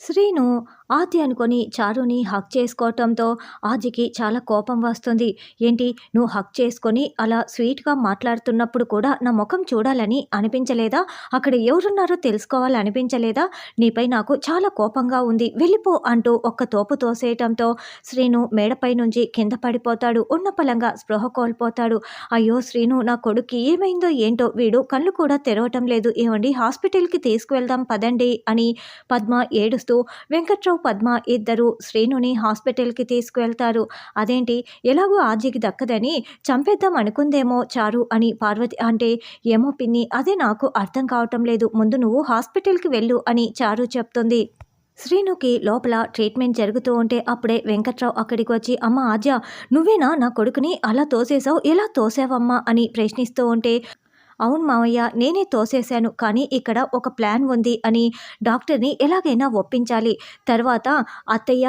శ్రీను ఆది అనుకొని చారుని హక్ చేసుకోవటంతో ఆదికి చాలా కోపం వస్తుంది. ఏంటి? నువ్వు హక్ చేసుకొని అలా స్వీట్గా మాట్లాడుతున్నప్పుడు కూడా నా ముఖం చూడాలని అనిపించలేదా? అక్కడ ఎవరున్నారో తెలుసుకోవాలనిపించలేదా? నీపై నాకు చాలా కోపంగా ఉంది. వెళ్ళిపో అంటూ ఒక్క తోపు తోసేయటంతో శ్రీను మేడపై నుంచి కింద పడిపోతాడు. ఉన్న పలంగా స్పృహ కోల్పోతాడు. అయ్యో శ్రీను నా కొడుక్కి ఏమైందో ఏంటో వీడు కళ్ళు కూడా తెరవటం లేదు. ఏమండి? హాస్పిటల్కి తీసుకువెళ్దాం పదండి అని పద్మ ఏడుస్తూ వెంకట్రావు పద్మ ఇద్దరు శ్రీనుని హాస్పిటల్కి తీసుకువెళ్తారు. అదేంటి? ఎలాగో ఆర్జీకి దక్కదని చంపేద్దాం అనుకుందేమో చారు అని పార్వతి అంటే ఏమో పిన్ని అదే నాకు అర్థం కావటం లేదు. ముందు నువ్వు హాస్పిటల్కి వెళ్ళు అని చారు చెప్తుంది. శ్రీనుకి లోపల ట్రీట్మెంట్ జరుగుతూ ఉంటే అప్పుడే వెంకట్రావు అక్కడికి వచ్చి అమ్మ ఆద్య నువ్వేనా నా కొడుకుని అలా తోసేసావు ఎలా తోసావమ్మా? అని ప్రశ్నిస్తూ ఉంటే అవును మావయ్య నేనే తోసేశాను కానీ ఇక్కడ ఒక ప్లాన్ ఉంది అని డాక్టర్ని ఎలాగైనా ఒప్పించాలి. తర్వాత అత్తయ్య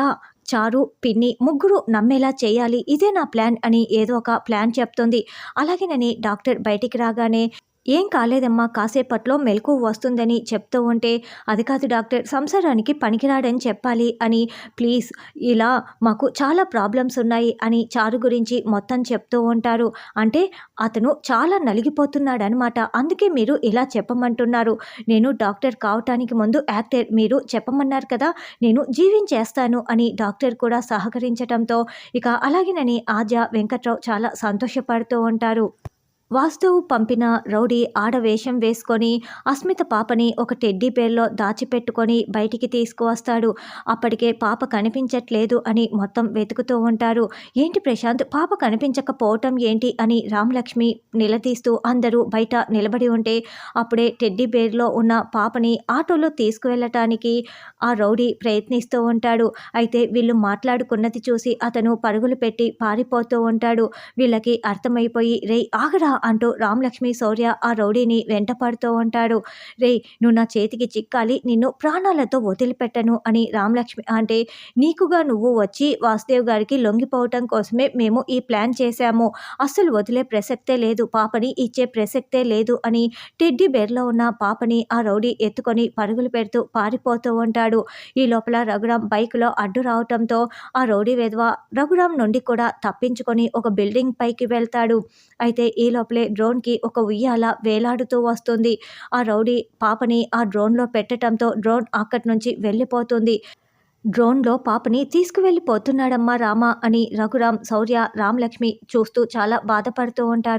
చారు పిన్ని ముగ్గురు నమ్మేలా చేయాలి ఇదే నా ప్లాన్ అని ఏదో ఒక ప్లాన్ చెప్తుంది. అలాగేనని డాక్టర్ బయటికి రాగానే ఏం కాలేదమ్మా కాసేపట్లో మెలకు వస్తుందని చెప్తూ ఉంటే అది కాదు డాక్టర్ సంసారానికి పనికిరాడని చెప్పాలి అని ప్లీజ్ ఇలా మాకు చాలా ప్రాబ్లమ్స్ ఉన్నాయి అని చారు గురించి మొత్తం చెప్తూ ఉంటారు. అంటే అతను చాలా నలిగిపోతున్నాడు అనమాట అందుకే మీరు ఇలా చెప్పమంటున్నారు. నేను డాక్టర్ కావటానికి ముందు యాక్టర్ మీరు చెప్పమన్నారు కదా నేను జీవించేస్తాను అని డాక్టర్ కూడా సహకరించడంతో ఇక అలాగేనని ఆజా వెంకట్రావు చాలా సంతోషపడుతూ ఉంటారు. వాస్తువు పంపిన రౌడీ ఆడవేషం వేసుకొని అస్మిత పాపని ఒక టెడ్డీ పేర్లో దాచిపెట్టుకొని బయటికి తీసుకువస్తాడు. అప్పటికే పాప కనిపించట్లేదు అని మొత్తం వెతుకుతూ ఉంటారు. ఏంటి ప్రశాంత్? పాప కనిపించకపోవటం ఏంటి అని రామలక్ష్మి నిలదీస్తూ అందరూ బయట నిలబడి ఉంటే అప్పుడే టెడ్డీ బేర్లో ఉన్న పాపని ఆటోలో తీసుకువెళ్ళటానికి ఆ రౌడీ ప్రయత్నిస్తూ ఉంటాడు. అయితే వీళ్ళు మాట్లాడుకున్నది చూసి అతను పరుగులు పెట్టి పారిపోతూ ఉంటాడు. వీళ్ళకి అర్థమైపోయి రే ఆగరా! అంటూ రామలక్ష్మి శౌర్య ఆ రౌడీని వెంటపడుతూ ఉంటాడు. రే నువ్వు నా చేతికి చిక్కాలి నిన్ను ప్రాణాలతో వదిలిపెట్టను అని రామలక్ష్మి అంటే నీకుగా నువ్వు వచ్చి వాసుదేవ్ గారికి లొంగిపోవటం కోసమే మేము ఈ ప్లాన్ చేశాము. అస్సలు వదిలే ప్రసక్తే లేదు పాపని ఇచ్చే ప్రసక్తే లేదు అని టెడ్డి బేర్లో ఉన్న పాపని ఆ రౌడీ ఎత్తుకొని పరుగులు పెడుతూ పారిపోతూ ఉంటాడు. ఈ లోపల రఘురాం బైక్లో అడ్డు రావటంతో ఆ రౌడీ విధవ రఘురాం నుండి కూడా తప్పించుకొని ఒక బిల్డింగ్ పైకి వెళ్తాడు. అయితే ఈ లోపల డ్రోన్కి ఒక ఉయ్యాల వేలాడుతూ వస్తుంది. ఆ రౌడీ పాపని ఆ డ్రోన్లో పెట్టడంతో డ్రోన్ అక్కడి నుంచి వెళ్ళిపోతుంది. డ్రోన్లో పాపని తీసుకువెళ్ళిపోతున్నాడమ్మా రామ అని రఘురాం శౌర్య రామలక్ష్మి చూస్తూ చాలా బాధపడుతూ ఉంటారు.